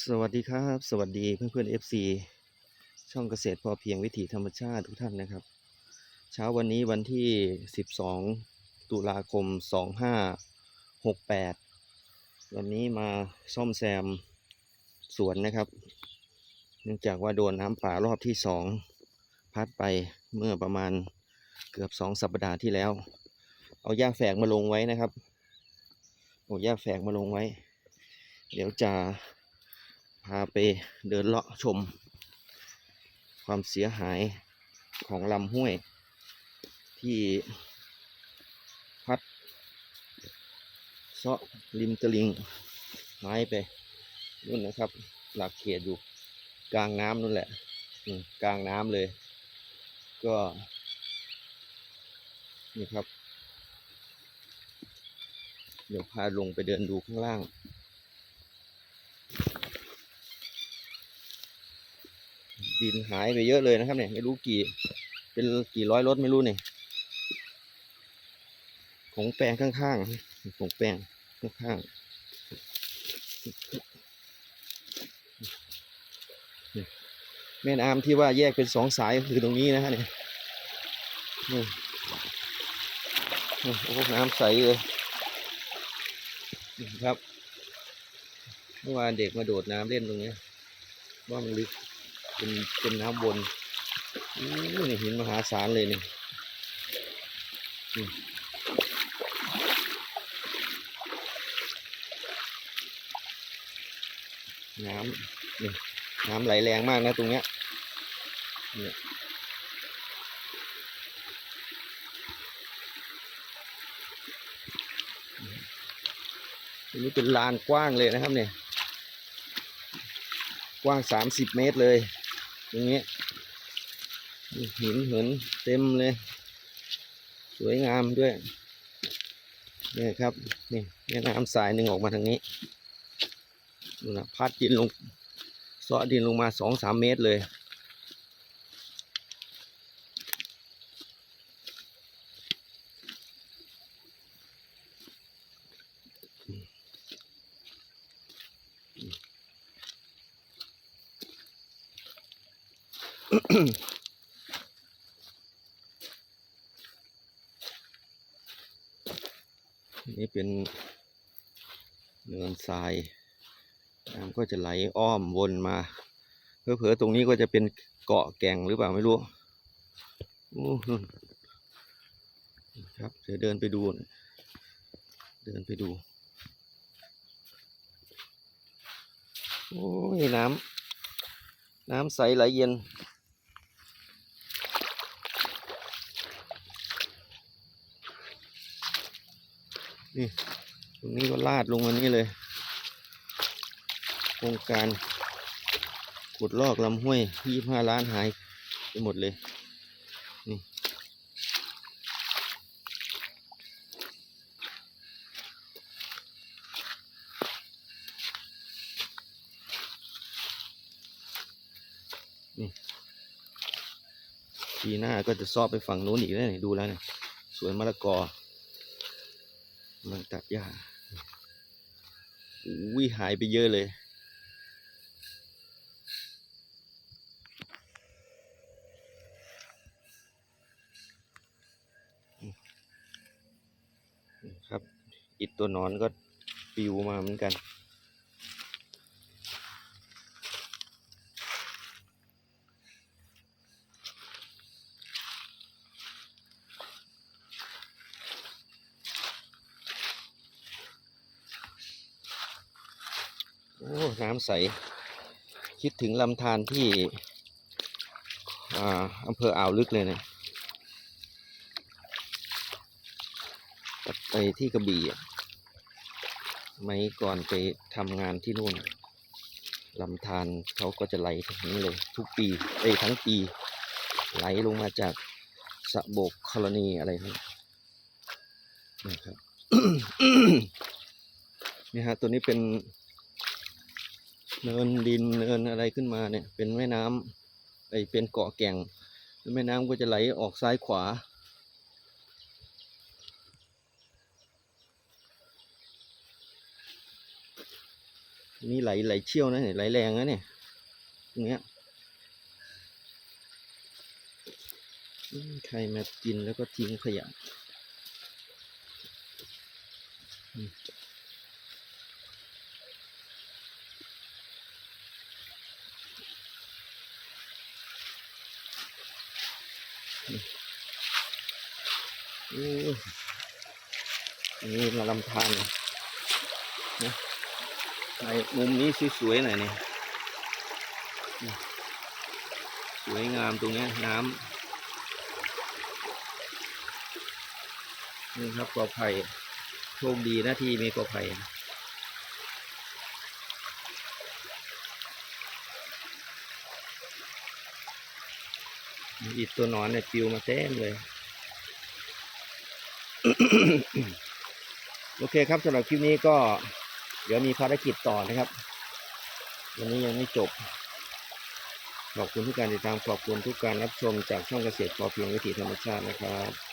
สวัสดีครับ สวัสดีเพื่อนเพื่อนๆ FC ช่องเกษตรพอเพียงวิถีธรรมชาติทุกท่านนะครับ เช้าวันนี้วันที่ 12 ตุลาคม 2568 วันนี้มาซ่อมแซมสวนนะครับ เนื่องจากว่าโดนน้ำป่ารอบที่สองพัดไปเมื่อประมาณเกือบสองสัปดาห์ที่แล้ว เอาหญ้าแฝกมาลงไว้นะครับเอาหญ้าแฝกมาลงไว้ เดี๋ยวจะ พาไปเดินเลาะชม ความเสียหายของลำห้วย ที่พัดเซาะริมตลิงหายไปนู่นนะครับ หลักเขตอยู่กลางน้ำนู่นแหละกลางน้ำเลย ก็ นี่ครับ เดี๋ยวพาลงไปเดินดูข้างล่าง ดินหายไปเยอะเลยนะครับเนี่ยไม่รู้กี่ เป็นกี่ร้อยรถไม่รู้เนี่ยของแปลงข้างๆของแปลงข้างๆแม่น้ำที่ว่าแยกเป็นสองสายคือตรงนี้นะฮะเนี่ยนี่นี่โอ้น้ำใสเลยนี่ครับ เมื่อวานเด็กมาโดดน้ำเล่นตรงเนี้ยว่ามันลึก เป็นเป็นน้ำวนอู้นี่หินมหาศาลเลยนี่น้ำนี่น้ำไหลแรงมากนะตรงเนี้ยเนี่ยอันนี้เป็นลานกว้างเลยนะครับเนี่ย กว้างสามสิบเมตรเลย ตรงนี้หินเหินเต็มเลย สวยงามด้วยนี่ครับนี่แม่น้ำสายหนึ่งออกมาทางนี้ดูนะพัดดินลงเสาะดินลงมาสองสามเมตรเลย นี่เป็นเนินทรายน้ำก็จะไหลอ้อมวนมาเผลอๆตรงนี้ก็จะเป็นเกาะแก่งหรือเปล่าไม่รู้โอ้นู่นครับเดี๋ยวเดินไปดูหน่อยเดินไปดู โอ้ยน้ำน้ำใสไหลเย็น นี่ตรงนี้ก็ลาดลงมานี่เลย โครงการขุดลอกลำห้วยยี่ห้าล้านหายไปหมดเลย นี่นี่ปีหน้าก็จะซอบไปฝั่งโน้นอีกแล้วนี่ดูแล้วเนี่ยสวนมะละกอ กำลังตัดหญ้าอุ้ยหายไปเยอะเลย ครับ อิดตัวนอนก็ปิวมาเหมือนกัน โอ้น้ำใส คิดถึงลำธารที่อ่าอำเภออ่าวลึกเลยเนะไปที่กระบี่อะไม่ก่อนไปทำงานที่นู่นลำธารเขาก็จะไหลทางนี้เลย ทุกปีเอ้ทั้งปี ไหลลงมาจากสะโบกคลนีอะไรนี่นะครับนี่ฮะตัวนี้เป็น เนินดินเนินอะไรขึ้นมาเนี่ย เป็นแม่น้ำไอเป็นเกาะแก่งแล้วแม่น้ำก็จะไหลออกซ้ายขวานนี่ไหลไหลเชี่ยวนะเนี่ยไหลแรงนะเนี่ยตรงเนี้ยใครมากินแล้วก็ทิ้งขยะอืมโอ้ย นี่มาลำธารนะในมุมนี้สวยๆหน่อยนี่สวยงามตรงนี้น้ำนี่ครับกอไผ่โชคดีนะที่มีกอไผ่อีกตัวนอนเนี่ยปิวมาเต็มเลย โอเคครับสำหรับคลิปนี้ก็เดี๋ยวมีภารกิจต่อนะครับ วันนี้ยังไม่จบ ขอบคุณทุกการติดตามขอบคุณทุกการรับชมจากช่องเกษตรพอเพียงวิถีธรรมชาตินะครับ